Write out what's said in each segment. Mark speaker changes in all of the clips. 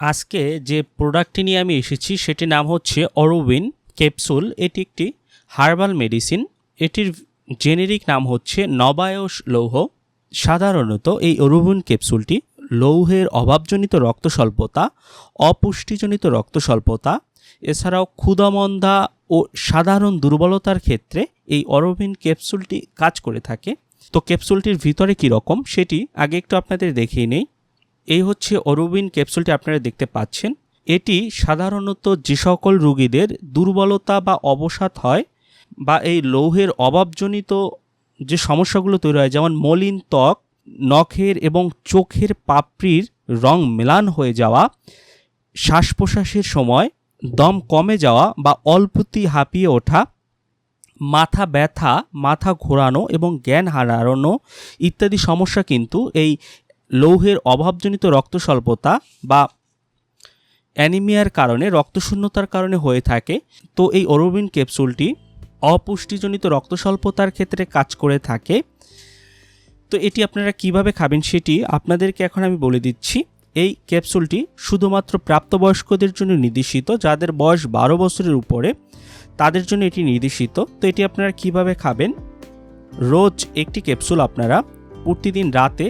Speaker 1: আজকে যে প্রোডাক্টটি নিয়ে আমি এসেছি, সেটির নাম হচ্ছে অরোবিন ক্যাপসুল। এটি একটি হার্বাল মেডিসিন। এটির জেনেরিক নাম হচ্ছে নবায়স লৌহ। সাধারণত এই অরুবিন ক্যাপসুলটি লৌহের অভাবজনিত রক্ত স্বল্পতা অপুষ্টিজনিত রক্ত স্বল্পতা এছাড়াও ক্ষুধামন্দা ও সাধারণ দুর্বলতার ক্ষেত্রে এই অরবিন ক্যাপসুলটি কাজ করে থাকে। তো ক্যাপসুলটির ভিতরে কী রকম, সেটি আগে একটু আপনাদের দেখিয়ে নেই। এই হচ্ছে অরুবিন ক্যাপসুলটি আপনারা দেখতে পাচ্ছেন। এটি সাধারণত যে সকল রোগীদের দুর্বলতা বা অবসাদ হয় বা এই লৌহের অভাবজনিত যে সমস্যাগুলো তৈরি হয়, যেমন মলিন ত্বক, নখের এবং চোখের পাপড়ির রং মেলান হয়ে যাওয়া শ্বাস প্রশ্বাসের সময় দম কমে যাওয়া বা অল্পতি হাঁপিয়ে ওঠা, মাথা ব্যথা, মাথা ঘোরানো এবং জ্ঞান হারানো ইত্যাদি সমস্যা কিন্তু এই লৌহের অভাবজনিত রক্ত স্বল্পতা বা অ্যানিমিয়ার কারণে রক্তশূন্যতার কারণে হয়ে থাকে, তো এই অরবিন ক্যাপসুলটি অপুষ্টিজনিত রক্ত স্বল্পতার ক্ষেত্রে কাজ করে থাকে। তো এটি আপনারা কীভাবে খাবেন সেটি আপনাদেরকে এখন আমি বলে দিচ্ছি। এই ক্যাপসুলটি শুধুমাত্র প্রাপ্তবয়স্কদের জন্য নির্দেশিত, যাদের বয়স বারো বছরের উপরে, তাদের জন্য এটি নির্দেশিত। তো এটি আপনারা কীভাবে খাবেন? রোজ একটি ক্যাপসুল আপনারা প্রতিদিন রাতে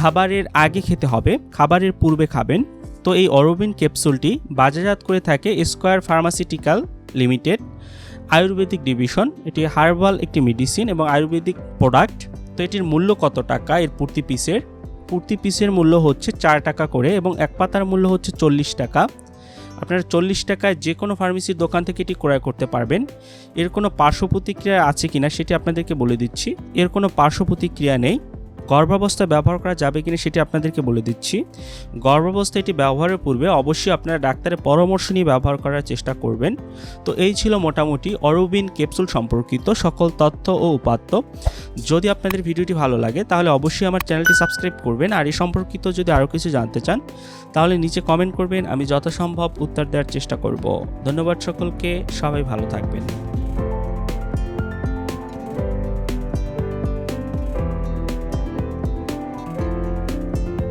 Speaker 1: খাবারের আগে খেতে হবে, খাবারের পূর্বে খাবেন। তো এই অরবিন ক্যাপসুলটি বাজারজাত করে থাকে Square pharmaceutical limited, Ayurvedic division. এটি হার্বাল একটি মেডিসিন এবং আয়ুর্বেদিক প্রোডাক্ট। তো এটির মূল্য কত টাকা? এর প্রতি পিসের প্রতি পিসের মূল্য হচ্ছে চার টাকা করে এবং এক পাতার মূল্য হচ্ছে চল্লিশ টাকা। আপনারা চল্লিশ টাকায় যে কোনো ফার্মেসির দোকান থেকে এটি ক্রয় করতে পারবেন। এর কোনো পার্শ্ব প্রতিক্রিয়া আছে কিনা সেটি আপনাদেরকে বলে দিচ্ছি। এর কোনো পার্শ্ব প্রতিক্রিয়া নেই। গর্ভাবস্থায় ব্যবহার করা যাবে কিনা সেটি আপনাদেরকে বলে দিচ্ছি। গর্ভাবস্থায় এটি ব্যবহারের পূর্বে অবশ্যই আপনারা ডাক্তারের পরামর্শ নিয়ে ব্যবহার করার চেষ্টা করবেন। তো এই ছিল মোটামুটি অরবিন ক্যাপসুল সম্পর্কিত সকল তথ্য ও উপাত্ত। যদি আপনাদের ভিডিওটি ভালো লাগে, তাহলে অবশ্যই আমার চ্যানেলটি সাবস্ক্রাইব করবেন। আর এই সম্পর্কিত যদি আরও কিছু জানতে চান, তাহলে নিচে কমেন্ট করবেন, আমি যথাসম্ভব উত্তর দেওয়ার চেষ্টা করব। ধন্যবাদ সকলকে, সবাই ভালো থাকবেন।